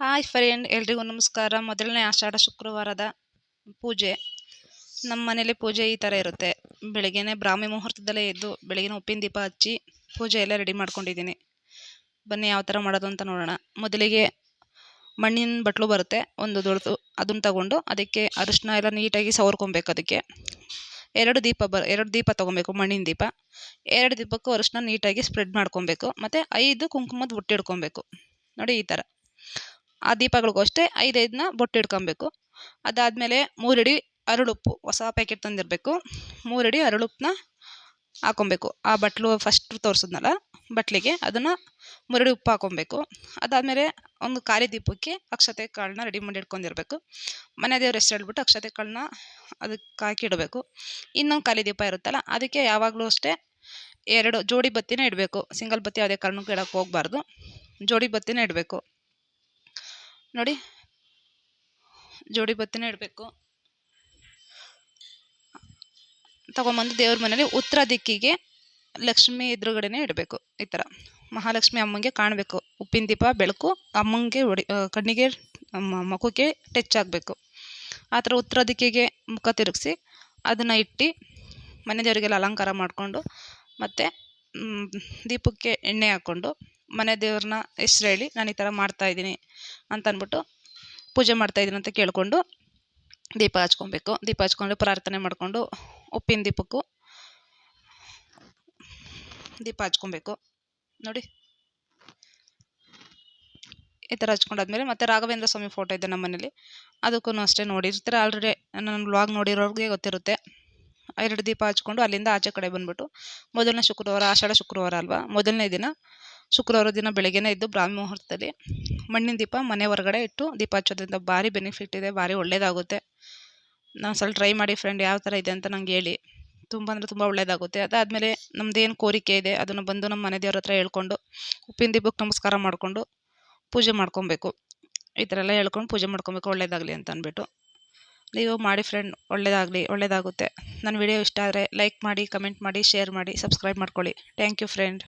Hi friend, ಎಲ್ರಿಗೂ ನಮಸ್ಕಾರ. ಮೊದಲನೇ ಆಷಾಢ ಶುಕ್ರವಾರದ ಪೂಜೆ. ನಮ್ಮ ಮನೇಲಿ ಪೂಜೆ ಈ ಥರ ಇರುತ್ತೆ. ಬೆಳಗ್ಗೆನೆ ಬ್ರಾಹ್ಮಿ ಮುಹೂರ್ತದಲ್ಲೇ ಎದ್ದು ಬೆಳಗಿನ ಉಪ್ಪಿನ ದೀಪ ಹಚ್ಚಿ ಪೂಜೆ ಎಲ್ಲ ರೆಡಿ ಮಾಡ್ಕೊಂಡಿದ್ದೀನಿ. ಬನ್ನಿ ಯಾವ ಥರ ಮಾಡೋದು ಅಂತ ನೋಡೋಣ. ಮೊದಲಿಗೆ ಮಣ್ಣಿನ ಬಟ್ಲು ಬರುತ್ತೆ. ಒಂದು ದೊಡ್ಡದು ಅದನ್ನು ತಗೊಂಡು ಅದಕ್ಕೆ ಅರಿಶಿನ ಎಲ್ಲ ನೀಟಾಗಿ ಸವರ್ಕೊಬೇಕು ಅದಕ್ಕೆ. ಎರಡು ದೀಪ ಬ, ಎರಡು ದೀಪ ತೊಗೊಬೇಕು ಮಣ್ಣಿನ ದೀಪ. ಎರಡು ದೀಪಕ್ಕೂ ಅರಿಶಿನ ನೀಟಾಗಿ ಸ್ಪ್ರೆಡ್ ಮಾಡ್ಕೊಬೇಕು. ಮತ್ತು ಐದು ಕುಂಕುಮದ ಬುಟ್ಟಿಡ್ಕೊಬೇಕು ನೋಡಿ ಈ ಥರ ಆ ದೀಪಗಳಿಗೂ ಅಷ್ಟೇ ಐದೈದನ್ನ ಬೊಟ್ಟಿಡ್ಕೊಬೇಕು ಅದಾದಮೇಲೆ ಮೂರಡಿ ಅರಳುಪ್ಪು, ಹೊಸ ಪ್ಯಾಕೆಟ್ ತಂದಿರಬೇಕು. ಮೂರಡಿ ಅರಳುಪ್ಪನ್ನ ಹಾಕೊಬೇಕು. ಆ ಬಟ್ಲು ಫಸ್ಟ್ ತೋರಿಸಿದ್ನಲ್ಲ, ಬಟ್ಲಿಗೆ ಅದನ್ನು ಮೂರಡಿ ಉಪ್ಪು ಹಾಕೊಬೇಕು. ಅದಾದಮೇಲೆ ಒಂದು ಖಾಲಿ ದೀಪಕ್ಕೆ ಅಕ್ಷತೆ ಕಾಳನ್ನ ರೆಡಿ ಮಾಡಿ ಇಟ್ಕೊಂಡಿರ್ಬೇಕು. ಮನೆ ದೇವ್ರ ಹೆಸ್ರು ಹೇಳ್ಬಿಟ್ಟು ಅಕ್ಷತೆ ಕಾಳನ್ನ ಅದಕ್ಕೆ ಹಾಕಿ ಇಡಬೇಕು. ಇನ್ನೊಂದು ಖಾಲಿ ದೀಪ ಇರುತ್ತಲ್ಲ, ಅದಕ್ಕೆ ಯಾವಾಗಲೂ ಅಷ್ಟೇ ಎರಡು ಜೋಡಿ ಬತ್ತಿನೇ ಇಡಬೇಕು. ಸಿಂಗಲ್ ಬತ್ತಿ ಯಾವುದೇ ಕಾರಣಕ್ಕೂ ಇಡೋಕ್ಕೆ ಹೋಗಬಾರ್ದು. ಜೋಡಿ ಬತ್ತಿನೇ ಇಡಬೇಕು. ನೋಡಿ, ಜೋಡಿ ಬತ್ತಿನೇ ಇಡಬೇಕು. ತಗೊಂಬಂದು ದೇವ್ರ ಮನೇಲಿ ಉತ್ತರ ದಿಕ್ಕಿಗೆ ಲಕ್ಷ್ಮಿ ಎದುರುಗಡೆನೇ ಇಡಬೇಕು, ಈ ಥರ. ಮಹಾಲಕ್ಷ್ಮಿ ಅಮ್ಮಂಗೆ ಕಾಣಬೇಕು, ಉಪ್ಪಿನ ದೀಪ, ಬೆಳಕು, ಅಮ್ಮಂಗೆ ಹೊಡಿ ಕಣ್ಣಿಗೆ ಮಗುಗೆ ಟಚ್ ಆಗಬೇಕು. ಆ ಥರ ಉತ್ತರ ದಿಕ್ಕಿಗೆ ಮುಖ ತಿರುಗಿಸಿ ಅದನ್ನು ಇಟ್ಟು ಮನೆ ದೇವರಿಗೆಲ್ಲ ಅಲಂಕಾರ ಮಾಡಿಕೊಂಡು ಮತ್ತು ದೀಪಕ್ಕೆ ಎಣ್ಣೆ ಹಾಕ್ಕೊಂಡು ಮನೆ ದೇವ್ರನ್ನ ಹೆಸ್ರು ಹೇಳಿ ನಾನು ಈ ಥರ ಮಾಡ್ತಾಯಿದ್ದೀನಿ ಅಂತ ಅಂದ್ಬಿಟ್ಟು ಪೂಜೆ ಮಾಡ್ತಾಯಿದ್ದೀನಿ ಅಂತ ಕೇಳಿಕೊಂಡು ದೀಪ ಹಚ್ಕೊಬೇಕು. ದೀಪ ಹಚ್ಕೊಂಡು ಪ್ರಾರ್ಥನೆ ಮಾಡಿಕೊಂಡು ಉಪ್ಪಿನ ದೀಪಕ್ಕೂ ದೀಪ ಹಚ್ಕೊಬೇಕು. ನೋಡಿ. ಈ ಥರ ಹಚ್ಕೊಂಡಾದ್ಮೇಲೆ ಮತ್ತು ರಾಘವೇಂದ್ರ ಸ್ವಾಮಿ ಫೋಟೋ ಇದೆ ನಮ್ಮ ಮನೇಲಿ. ಅದಕ್ಕೂ ಅಷ್ಟೇ ನೋಡಿರ್ತಾರೆ ಆಲ್ರೆಡಿ ನನ್ನ ಬ್ಲಾಗ್ ನೋಡಿರೋರಿಗೆ ಗೊತ್ತಿರುತ್ತೆ. ಎರಡು ದೀಪ ಹಚ್ಕೊಂಡು ಅಲ್ಲಿಂದ ಆಚೆ ಕಡೆ ಬಂದ್ಬಿಟ್ಟು ಮೊದಲನೇ ಶುಕ್ರವಾರ, ಆಷಾಢ ಶುಕ್ರವಾರ ಅಲ್ವಾ? ಮೊದಲನೇ ದಿನ ಶುಕ್ರವಾರ ದಿನ ಬೆಳಗ್ಗೆನೇ ಇದ್ದು ಬ್ರಾಹ್ಮಿ ಮುಹೂರ್ತದಲ್ಲಿ ಮಣ್ಣಿನ ದೀಪ ಮನೆ ಹೊರಗಡೆ ಇಟ್ಟು ದೀಪ ಹಚ್ಚೋದ್ರಿಂದ ಭಾರಿ ಬೆನಿಫಿಟ್ ಇದೆ, ಭಾರಿ ಒಳ್ಳೆಯದಾಗುತ್ತೆ ನಾನು ಸ್ವಲ್ಪ ಟ್ರೈ ಮಾಡಿ ಫ್ರೆಂಡ್ ಯಾವ ಥರ ಇದೆ ಅಂತ ನಂಗೆ ಹೇಳಿ. ತುಂಬ ಅಂದರೆ ತುಂಬ ಒಳ್ಳೆಯದಾಗುತ್ತೆ ಅದಾದಮೇಲೆ ನಮ್ಮದೇನು ಕೋರಿಕೆ ಇದೆ ಅದನ್ನು ಬಂದು ನಮ್ಮ ಮನೆ ದೇವ್ರ ಹತ್ರ ಹೇಳ್ಕೊಂಡು ಉಪ್ಪಿನ ದೀಪಕ್ಕೆ ನಮಸ್ಕಾರ ಮಾಡಿಕೊಂಡು ಪೂಜೆ ಮಾಡ್ಕೊಬೇಕು. ಈ ಥರ ಎಲ್ಲ ಹೇಳ್ಕೊಂಡು ಪೂಜೆ ಮಾಡ್ಕೊಬೇಕು, ಒಳ್ಳೇದಾಗಲಿ ಅಂತ ಅಂದ್ಬಿಟ್ಟು. ನೀವು ಮಾಡಿ ಫ್ರೆಂಡ್ ಒಳ್ಳೇದಾಗಲಿ ಒಳ್ಳೆಯದಾಗುತ್ತೆ ನನ್ನ ವಿಡಿಯೋ ಇಷ್ಟ ಆದರೆ ಲೈಕ್ ಮಾಡಿ ಕಮೆಂಟ್ ಮಾಡಿ ಶೇರ್ ಮಾಡಿ ಸಬ್ಸ್ಕ್ರೈಬ್ ಮಾಡ್ಕೊಳ್ಳಿ. Thank you friend